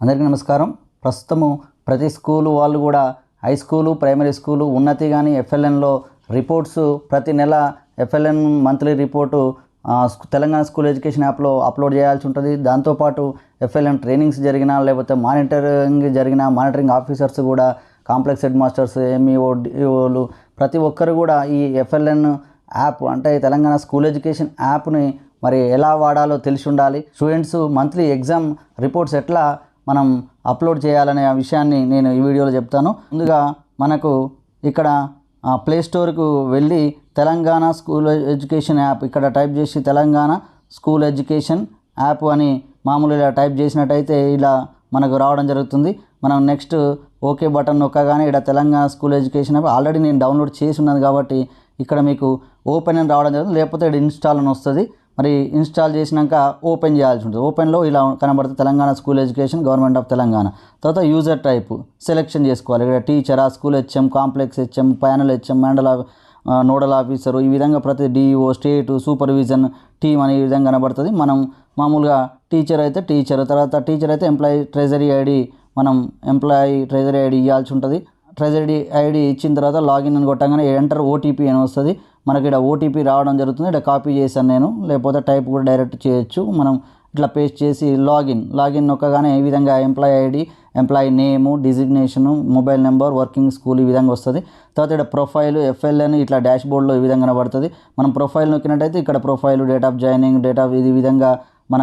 అందరికీ నమస్కారం. ప్రస్తుతము ప్రతి స్కూలు వాళ్ళు కూడా హై స్కూలు ప్రైమరీ స్కూలు ఉన్నతి కానీ ఎఫ్ఎల్ఎన్లో రిపోర్ట్స్ ప్రతి నెల FLN monthly report Telangana school education యాప్లో అప్లోడ్ చేయాల్సి ఉంటుంది. దాంతోపాటు ఎఫ్ఎల్ఎన్ ట్రైనింగ్స్ జరిగినా లేకపోతే మానిటరింగ్ జరిగిన మానిటరింగ్ ఆఫీసర్స్ కూడా కాంప్లెక్స్ హెడ్ మాస్టర్స్ ఎంఈఓ డిఓలు ప్రతి ఒక్కరు కూడా ఈ ఎఫ్ఎల్ఎన్ యాప్ అంటే తెలంగాణ స్కూల్ ఎడ్యుకేషన్ యాప్ని మరి ఎలా వాడాలో తెలిసి ఉండాలి. స్టూడెంట్స్ మంత్లీ ఎగ్జామ్ రిపోర్ట్స్ ఎట్లా మనం అప్లోడ్ చేయాలనే విషయాన్ని నేను ఈ వీడియోలో చెప్తాను. ముందుగా మనకు ఇక్కడ ప్లే స్టోర్కు వెళ్ళి తెలంగాణ స్కూల్ ఎడ్యుకేషన్ యాప్ ఇక్కడ టైప్ చేసి తెలంగాణ స్కూల్ ఎడ్యుకేషన్ యాప్ అని మామూలు ఇలా టైప్ చేసినట్టయితే ఇలా మనకు రావడం జరుగుతుంది. మనం నెక్స్ట్ ఓకే బటన్ నొక్కగానే ఇక్కడ Telangana school education app already నేను డౌన్లోడ్ చేసి ఉన్నది కాబట్టి ఇక్కడ మీకు ఓపెన్ అని రావడం జరుగుతుంది. లేకపోతే ఇక్కడ ఇన్స్టాల్ అని వస్తుంది. మరి ఇన్స్టాల్ చేసినాక ఓపెన్ చేయాల్సి ఉంటుంది. ఓపెన్లో ఇలా కనబడుతుంది Telangana school education government of Telangana. తర్వాత యూజర్ టైప్ సెలెక్షన్ చేసుకోవాలి. ఇక్కడ టీచరా school HM complex HM panel HM మండల నోడల్ ఆఫీసరు ఈ విధంగా ప్రతి డిఈఓ స్టేటు సూపర్విజన్ టీమ్ అనే ఈ విధంగా కనబడుతుంది. మనం మామూలుగా టీచర్ అయితే టీచర్ తర్వాత టీచర్ అయితే ఎంప్లాయీ ట్రెజరీ ఐడి మనం ఎంప్లాయీ ట్రెజరీ ఐడి ఇవ్వాల్సి ఉంటుంది. ట్రెజరీ ఐడి ఇచ్చిన తర్వాత లాగిన్ అని కొట్టగానే ఎంటర్ ఓటీపీ అని వస్తుంది. మనకి ఇక్కడ ఓటీపీ రావడం జరుగుతుంది. ఇక్కడ కాపీ చేశాను నేను. లేకపోతే టైప్ కూడా డైరెక్ట్ చేయొచ్చు. మనం ఇట్లా పేస్ట్ చేసి లాగిన్. లాగిన్ నొక్కగానే ఈ విధంగా employ ID employee name designation mobile number working school ఈ విధంగా వస్తుంది. తర్వాత ఇక్కడ ప్రొఫైల్ ఎఫ్ఎల్ఎన్ ఇట్లా డాష్ బోర్డ్లో ఈ విధంగా కనబడుతుంది మనం ప్రొఫైల్ నొక్కినట్టయితే ఇక్కడ profile date of joining date of ఇది విధంగా మన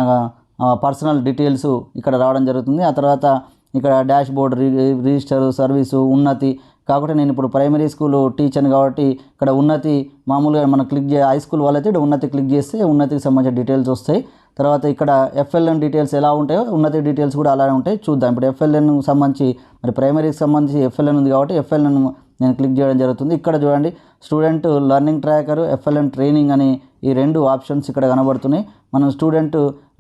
పర్సనల్ డీటెయిల్స్ ఇక్కడ రావడం జరుగుతుంది. ఆ తర్వాత ఇక్కడ dashboard re register service Unnati. కాబట్టి నేను ఇప్పుడు ప్రైమరీ స్కూల్ టీచర్ని కాబట్టి ఇక్కడ ఉన్నతి మామూలుగా మనం క్లిక్ చే హై స్కూల్ వాళ్ళైతే ఇక్కడ ఉన్నతి క్లిక్ చేస్తే ఉన్నతికి సంబంధించిన డీటెయిల్స్ వస్తాయి. తర్వాత ఇక్కడ ఎఫ్ఎల్ఎన్ డీటెయిల్స్ ఎలా ఉంటాయో ఉన్నతి డీటెయిల్స్ కూడా అలానే ఉంటాయి. చూద్దాం. ఇప్పుడు ఎఫ్ఎల్ఎన్ సంబంధించి మరి ప్రైమరీకి సంబంధించి ఎఫ్ఎల్ఎన్ ఉంది కాబట్టి ఎఫ్ఎల్ఎన్ నేను క్లిక్ చేయడం జరుగుతుంది. ఇక్కడ చూడండి student learning tracker FLN training అని ఈ రెండు ఆప్షన్స్ ఇక్కడ కనబడుతున్నాయి. మనం స్టూడెంట్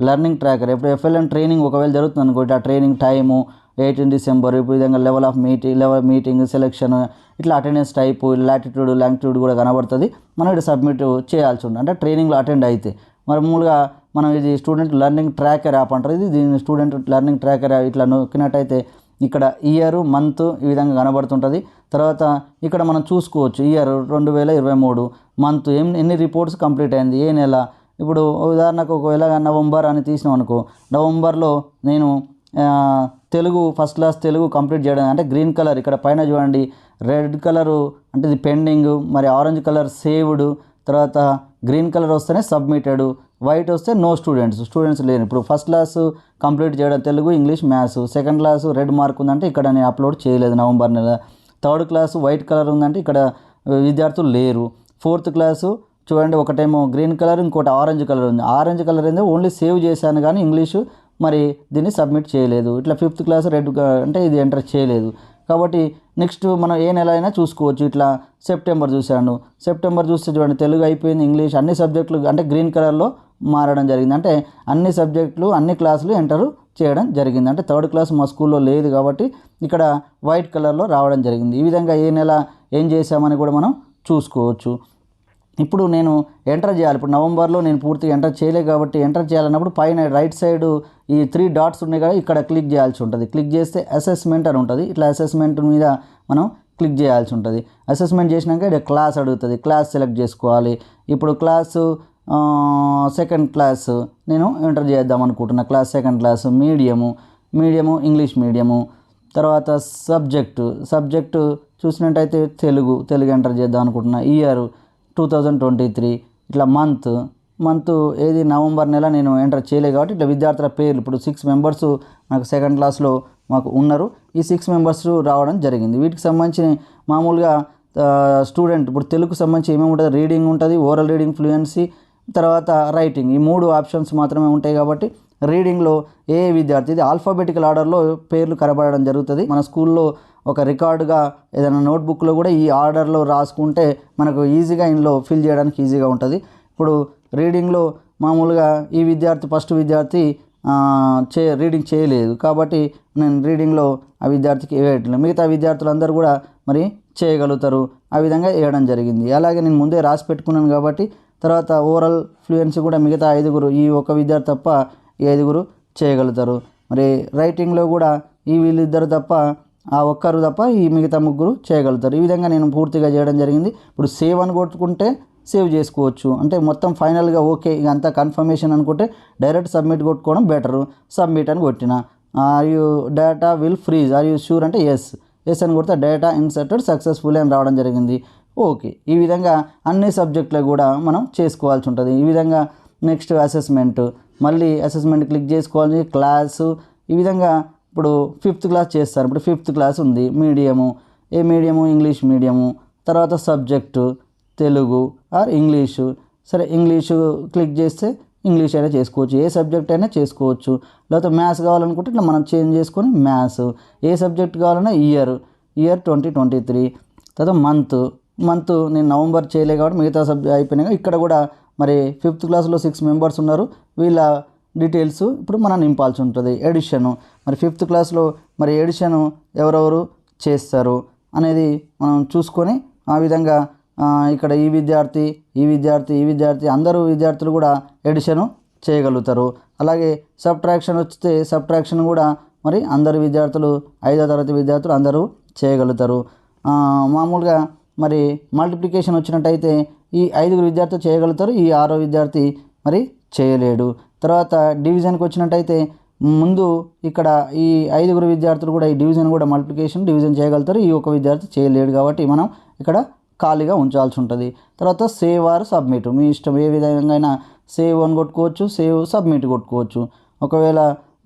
లెర్నింగ్ ట్రాకర్ ఇప్పుడు ఎఫ్ఎల్ఎన్ ట్రైనింగ్ ఒకవేళ జరుగుతుంది అనుకోండి ఆ ట్రైనింగ్ టైము ఎయిటీన్ డిసెంబర్ ఇప్పుడు విధంగా level of meeting level meeting selection ఇట్లా అటెండెన్స్ టైపు లాటిట్యూడ్ లాంగిట్యూడ్ కూడా కనబడుతుంది. మనం ఇటు సబ్మిట్ చేయాల్సి ఉంటుంది అంటే ట్రైనింగ్లో అటెండ్ అయితే. మరి మామూలుగా మనం ఇది స్టూడెంట్ లెర్నింగ్ ట్రాకర్ యాప్ అంటారు. ఇది దీని స్టూడెంట్ లెర్నింగ్ ట్రాకర్ ఇట్లా నొక్కినట్టయితే ఇక్కడ ఇయర్ మంత్ ఈ విధంగా కనబడుతుంటుంది. తర్వాత ఇక్కడ మనం చూసుకోవచ్చు. ఇయర్ రెండు వేల ఇరవై మూడు మంత్ ఏం ఎన్ని రిపోర్ట్స్ కంప్లీట్ అయింది? ఏ నెల? ఇప్పుడు ఉదాహరణకు ఒకవేళ నవంబర్ అని తీసినాం అనుకో నవంబర్లో నేను Telugu first class Telugu complete చేయడం అంటే గ్రీన్ కలర్. ఇక్కడ పైన చూడండి రెడ్ కలరు అంటే ఇది పెండింగ్ మరి ఆరెంజ్ కలర్ సేవ్డ్ తర్వాత గ్రీన్ కలర్ వస్తేనే సబ్మిటెడ్ వైట్ వస్తే నో స్టూడెంట్స్. స్టూడెంట్స్ లేరు. ఇప్పుడు ఫస్ట్ క్లాస్ కంప్లీట్ చేయడం Telugu English maths. Second class red mark ఉందంటే ఇక్కడ నేను అప్లోడ్ చేయలేదు నవంబర్ నెల. థర్డ్ క్లాస్ వైట్ కలర్ ఉందంటే ఇక్కడ విద్యార్థులు లేరు. ఫోర్త్ క్లాసు చూడండి ఒకటేమో గ్రీన్ కలర్ ఇంకోటి ఆరెంజ్ కలర్ ఉంది. ఆరెంజ్ కలర్ ఏందో ఓన్లీ సేవ్ చేశాను కానీ ఇంగ్లీషు మరి దీన్ని సబ్మిట్ చేయలేదు. ఇట్లా ఫిఫ్త్ క్లాస్ రెడ్ అంటే ఇది ఎంటర్ చేయలేదు. కాబట్టి నెక్స్ట్ మనం ఏ నెల అయినా చూసుకోవచ్చు. ఇట్లా సెప్టెంబర్ చూశాను. సెప్టెంబర్ చూస్తే చూడండి తెలుగు అయిపోయింది ఇంగ్లీష్ అన్ని సబ్జెక్టులు అంటే గ్రీన్ కలర్లో మారడం జరిగింది. అంటే అన్ని సబ్జెక్టులు అన్ని క్లాసులు ఎంటర్ చేయడం జరిగింది. అంటే థర్డ్ క్లాస్ మా స్కూల్లో లేదు కాబట్టి ఇక్కడ వైట్ కలర్లో రావడం జరిగింది. ఈ విధంగా ఏ నెల ఏం చేసామని కూడా మనం చూసుకోవచ్చు. ఇప్పుడు నేను ఎంటర్ చేయాలి. ఇప్పుడు నవంబర్లో నేను పూర్తిగా ఎంటర్ చేయలేదు కాబట్టి ఎంటర్ చేయాలన్నప్పుడు పైన రైట్ సైడ్ ఈ త్రీ డాట్స్ ఉన్నాయి కదా ఇక్కడ క్లిక్ చేయాల్సి ఉంటుంది. క్లిక్ చేస్తే అసెస్మెంట్ అని ఉంటుంది. ఇట్లా అసెస్మెంట్ మీద మనం క్లిక్ చేయాల్సి ఉంటుంది. అసెస్మెంట్ చేసినాక ఇక్కడ క్లాస్ అడుగుతుంది. క్లాస్ సెలెక్ట్ చేసుకోవాలి. ఇప్పుడు క్లాసు సెకండ్ క్లాస్ నేను ఎంటర్ చేద్దాం అనుకుంటున్నా. Class second class medium medium English medium తర్వాత సబ్జెక్టు సబ్జెక్టు చూసినట్టయితే తెలుగు తెలుగు ఎంటర్ చేద్దాం అనుకుంటున్నా. Year two thousand twenty three ఇట్లా మంత్ మంత్ ఏది నవంబర్ నెల నేను ఎంటర్ చేయలేదు కాబట్టి ఇట్లా విద్యార్థుల పేర్లు ఇప్పుడు సిక్స్ మెంబర్స్ నాకు సెకండ్ క్లాస్లో మాకు ఉన్నారు. ఈ సిక్స్ మెంబర్స్ రావడం జరిగింది. వీటికి సంబంధించి మామూలుగా స్టూడెంట్ ఇప్పుడు తెలుగుకు సంబంధించి ఏమేమి ఉంటుంది? రీడింగ్ ఉంటుంది ఓరల్ రీడింగ్ ఫ్లూయెన్సీ తర్వాత రైటింగ్ ఈ మూడు ఆప్షన్స్ మాత్రమే ఉంటాయి కాబట్టి రీడింగ్లో ఏ విద్యార్థి ఇది ఆల్ఫాబెటికల్ ఆర్డర్లో పేర్లు కనబడడం జరుగుతుంది. మన స్కూల్లో ఒక రికార్డుగా ఏదైనా నోట్బుక్లో కూడా ఈ ఆర్డర్లో రాసుకుంటే మనకు ఈజీగా ఇందులో ఫిల్ చేయడానికి ఈజీగా ఉంటుంది. ఇప్పుడు రీడింగ్లో మామూలుగా ఈ విద్యార్థి ఫస్ట్ విద్యార్థి చే రీడింగ్ చేయలేదు కాబట్టి నేను రీడింగ్లో ఆ విద్యార్థికి వేయట్లేదు. మిగతా విద్యార్థులందరూ కూడా మరి చేయగలుగుతారు. ఆ విధంగా వేయడం జరిగింది. అలాగే నేను ముందే రాసి పెట్టుకున్నాను కాబట్టి తర్వాత ఓవరాల్ ఫ్లూయెన్సీ కూడా మిగతా ఐదుగురు ఈ ఒక విద్యార్థి తప్ప ఈ ఐదుగురు చేయగలుగుతారు. మరి రైటింగ్లో కూడా ఈ వీళ్ళిద్దరు తప్ప ఆ ఒక్కరు తప్ప ఈ మిగతా ముగ్గురు చేయగలుగుతారు. ఈ విధంగా నేను పూర్తిగా చేయడం జరిగింది. ఇప్పుడు సేవ్ అని కొట్టుకుంటే సేవ్ చేసుకోవచ్చు. అంటే మొత్తం ఫైనల్గా ఓకే ఇక అంతా కన్ఫర్మేషన్ అనుకుంటే డైరెక్ట్ సబ్మిట్ కొట్టుకోవడం బెటరు సబ్మిట్ అని కొట్టిన. Are you data will freeze are you sure అంటే ఎస్ ఎస్ అని కొడితే డేటా ఇన్సర్టెడ్ సక్సెస్ఫుల్ అని రావడం జరిగింది. ఓకే ఈ విధంగా అన్ని సబ్జెక్టులు కూడా మనం చేసుకోవాల్సి ఉంటుంది. ఈ విధంగా నెక్స్ట్ అసెస్మెంట్ మళ్ళీ అసెస్మెంట్ క్లిక్ చేసుకోవాలి. క్లాసు ఈ విధంగా ఇప్పుడు ఫిఫ్త్ క్లాస్ చేస్తారు. ఇప్పుడు ఫిఫ్త్ క్లాస్ ఉంది. మీడియము ఏ మీడియము ఇంగ్లీష్ మీడియము తర్వాత సబ్జెక్టు తెలుగు ఆర్ ఇంగ్లీషు సరే ఇంగ్లీషు క్లిక్ చేస్తే ఇంగ్లీష్ అయినా చేసుకోవచ్చు. ఏ సబ్జెక్ట్ అయినా చేసుకోవచ్చు. లేకపోతే మ్యాథ్స్ కావాలనుకుంటే ఇట్లా మనం చేంజ్ చేసుకొని మ్యాథ్స్ ఏ సబ్జెక్ట్ కావాలన్నా year year twenty twenty three తర్వాత మంత్ మంత్ నేను నవంబర్ చేయలే కాబట్టి మిగతా సబ్జెక్ట్ అయిపోయినాయి. ఇక్కడ కూడా మరి ఫిఫ్త్ క్లాస్లో సిక్స్ మెంబర్స్ ఉన్నారు. వీళ్ళ డీటెయిల్స్ ఇప్పుడు మనం నింపాల్సి ఉంటుంది. ఎడిషను మరి ఫిఫ్త్ క్లాస్లో మరి ఎడిషన్ ఎవరెవరు చేస్తారు అనేది మనం చూసుకొని ఆ విధంగా ఇక్కడ ఈ విద్యార్థి ఈ విద్యార్థి ఈ విద్యార్థి అందరూ విద్యార్థులు కూడా ఎడిషను చేయగలుగుతారు. అలాగే సబ్ట్రాక్షన్ వస్తే సబ్ట్రాక్షన్ కూడా మరి అందరు విద్యార్థులు ఐదో తరగతి విద్యార్థులు అందరూ చేయగలుగుతారు. మామూలుగా మరి మల్టిప్లికేషన్ వచ్చినట్టయితే ఈ ఐదుగురు విద్యార్థులు చేయగలుగుతారు ఈ ఆరో విద్యార్థి మరి చేయలేడు. తర్వాత డివిజన్కి వచ్చినట్టయితే ముందు ఇక్కడ ఈ ఐదుగురు విద్యార్థులు కూడా ఈ డివిజన్ కూడా మల్టిప్లికేషన్ డివిజన్ చేయగలుగుతారు. ఈ ఒక విద్యార్థి చేయలేడు కాబట్టి మనం ఇక్కడ ఖాళీగా ఉంచాల్సి ఉంటుంది. తర్వాత సేవ్ ఆర్ సబ్మిట్ మీ ఇష్టం ఏ విధంగా అయినా సేవ్ అని కొట్టుకోవచ్చు సేవ్ సబ్మిట్ కొట్టుకోవచ్చు. ఒకవేళ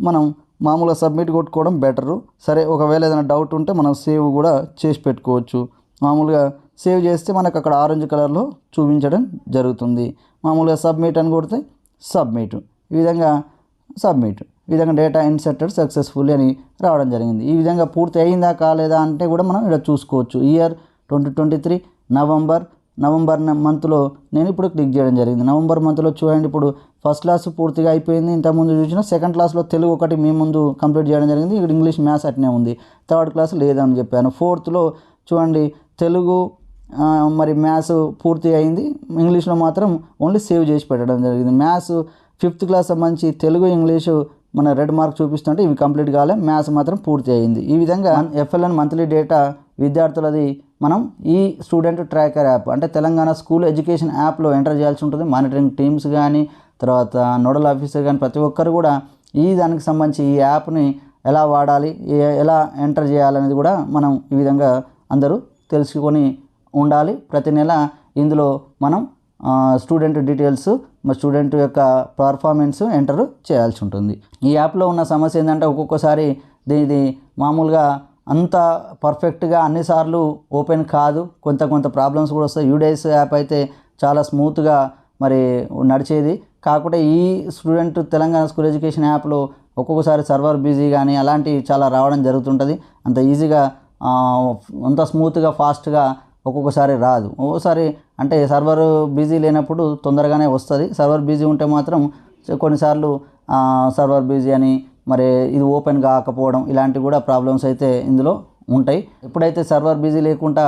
మనం మామూలుగా సబ్మిట్ కొట్టుకోవడం బెటరు సరే ఒకవేళ ఏదైనా డౌట్ ఉంటే మనం సేవ్ కూడా చేసి పెట్టుకోవచ్చు. మామూలుగా సేవ్ చేస్తే మనకు అక్కడ ఆరెంజ్ కలర్లో చూపించడం జరుగుతుంది. మామూలుగా సబ్మిట్ అని కొడితే సబ్మిట్ ఈ విధంగా సబ్మిట్ ఈ విధంగా డేటా ఇన్సర్టెడ్ సక్సెస్ఫుల్ అని రావడం జరిగింది. ఈ విధంగా పూర్తి అయిందా కాలేదా అంటే కూడా మనం ఇక్కడ చూసుకోవచ్చు. Year twenty twenty three November November మంత్లో నేను ఇప్పుడు క్లిక్ చేయడం జరిగింది. నవంబర్ మంత్లో చూడండి ఇప్పుడు ఫస్ట్ క్లాస్ పూర్తిగా అయిపోయింది. ఇంతకుముందు చూసిన సెకండ్ క్లాస్లో తెలుగు ఒకటి మీ ముందు కంప్లీట్ చేయడం జరిగింది. ఇక్కడ ఇంగ్లీష్ మ్యాథ్స్ అట్నే ఉంది. థర్డ్ క్లాస్ లేదని చెప్పాను. ఫోర్త్లో చూడండి తెలుగు మరి మ్యాథ్స్ పూర్తి అయింది. ఇంగ్లీష్లో మాత్రం ఓన్లీ సేవ్ చేసి పెట్టడం జరిగింది. మ్యాథ్స్ ఫిఫ్త్ క్లాస్ సంబంధించి తెలుగు ఇంగ్లీషు మన రెడ్ మార్క్ చూపిస్తుంటే ఇవి కంప్లీట్ కాలే. మ్యాథ్స్ మాత్రం పూర్తి అయింది. ఈ విధంగా ఎఫ్ఎల్ఎన్ మంత్లీ డేటా విద్యార్థులది మనం ఈ స్టూడెంట్ ట్రాకర్ యాప్ అంటే తెలంగాణ స్కూల్ ఎడ్యుకేషన్ యాప్లో ఎంటర్ చేయాల్సి ఉంటుంది. మానిటరింగ్ టీమ్స్ కానీ తర్వాత నోడల్ ఆఫీసర్ కానీ ప్రతి ఒక్కరు కూడా ఈ దానికి సంబంధించి ఈ యాప్ని ఎలా వాడాలి ఎలా ఎంటర్ చేయాలనేది కూడా మనం ఈ విధంగా అందరూ తెలుసుకొని ఉండాలి. ప్రతి నెల ఇందులో మనం స్టూడెంట్ డీటెయిల్స్ మా స్టూడెంట్ యొక్క పర్ఫార్మెన్స్ ఎంటర్ చేయాల్సి ఉంటుంది. ఈ యాప్లో ఉన్న సమస్య ఏంటంటే ఒక్కొక్కసారి దీనిది మామూలుగా అంత పర్ఫెక్ట్గా అన్నిసార్లు ఓపెన్ కాదు. కొంత కొంత ప్రాబ్లమ్స్ కూడా వస్తాయి. యూడేస్ యాప్ అయితే చాలా స్మూత్గా మరి నడిచేది. కాకుండా ఈ స్టూడెంట్ తెలంగాణ స్కూల్ ఎడ్యుకేషన్ యాప్లో ఒక్కొక్కసారి సర్వర్ బిజీ కానీ అలాంటివి చాలా రావడం జరుగుతుంటుంది. అంత ఈజీగా అంత స్మూత్గా ఫాస్ట్గా ఒక్కొక్కసారి రాదు. ఒక్కోసారి అంటే సర్వర్ బిజీ లేనప్పుడు తొందరగానే వస్తుంది. సర్వర్ బిజీ ఉంటే మాత్రం కొన్నిసార్లు సర్వర్ బిజీ అని మరి ఇది ఓపెన్ కాకపోవడం ఇలాంటివి కూడా ప్రాబ్లమ్స్ అయితే ఇందులో ఉంటాయి. ఎప్పుడైతే సర్వర్ బిజీ లేకుండా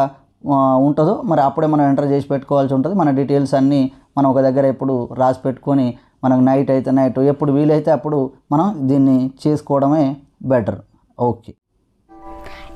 ఉంటుందో మరి అప్పుడే మనం ఎంటర్ చేసి పెట్టుకోవాల్సి ఉంటుంది. మన డీటెయిల్స్ అన్నీ మనం ఒక దగ్గర ఎప్పుడు రాసి పెట్టుకొని మనకు నైట్ అయితే నైట్ ఎప్పుడు వీలైతే అప్పుడు మనం దీన్ని చేసుకోవడమే బెటర్. ఓకే.